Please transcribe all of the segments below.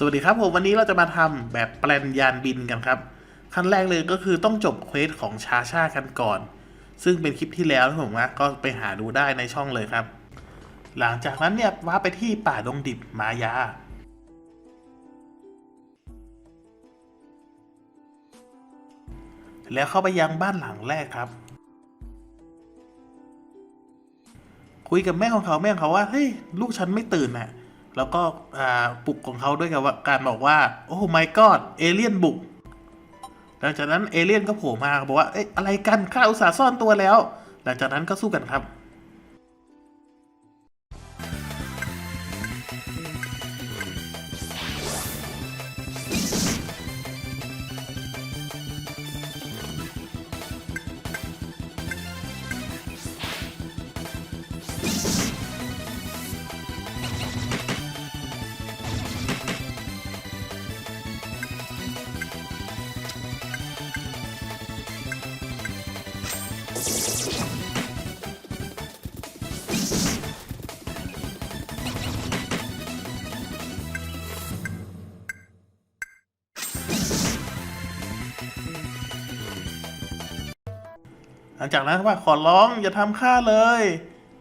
สวัสดีครับผมวันนี้เราจะมาทำแบบแปลนยานบินกันครับ ขั้นแรกเลยก็คือต้องจบเควสของชาชากันก่อน ซึ่งเป็นคลิปที่แล้วที่ผมว่าก็ไปหาดูได้ในช่องเลยครับ หลังจากนั้นเนี่ยว่าไปที่ป่าดงดิบมายา แล้วเข้าไปยังบ้านหลังแรกครับ คุยกับแม่ของเขาแม่ของเขาว่าเฮ้ยลูกฉันไม่ตื่นน่ะ แล้วก็ปลุกของเขาด้วยกับว่าการบอกว่า โอ้ my god เอเลี่ยนบุก หลังจากนั้นเอเลี่ยนก็โผล่มาบอกว่าเอ๊ะอะไรกันข้าอุตส่าห์ซ่อนตัวแล้ว หลังจากนั้นก็สู้กันครับ หลังจากนั้นว่าขอร้องอย่าทำข้าเลย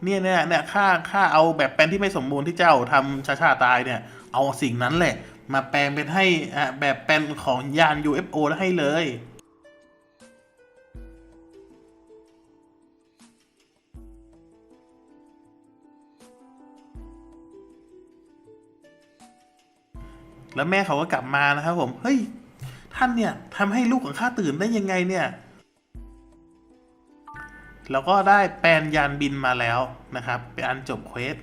เนี่ยเนี่ยเนี่ยข้าข้าเอาแบบแปลนที่ไม่สมบูรณ์ที่เจ้าทำชาชาตายเนี่ย เอาสิ่งนั้นแหละ มาแปลงเป็นให้อะแบบแปลนของยาน UFO แล้วให้เลย แล้วแม่เขาก็กลับมานะครับผม เฮ้ย ท่านเนี่ยทำให้ลูกของข้าตื่นได้ยังไงเนี่ย แล้วก็ได้แปลนยานบินมาแล้วนะครับ เป็นอันจบเควส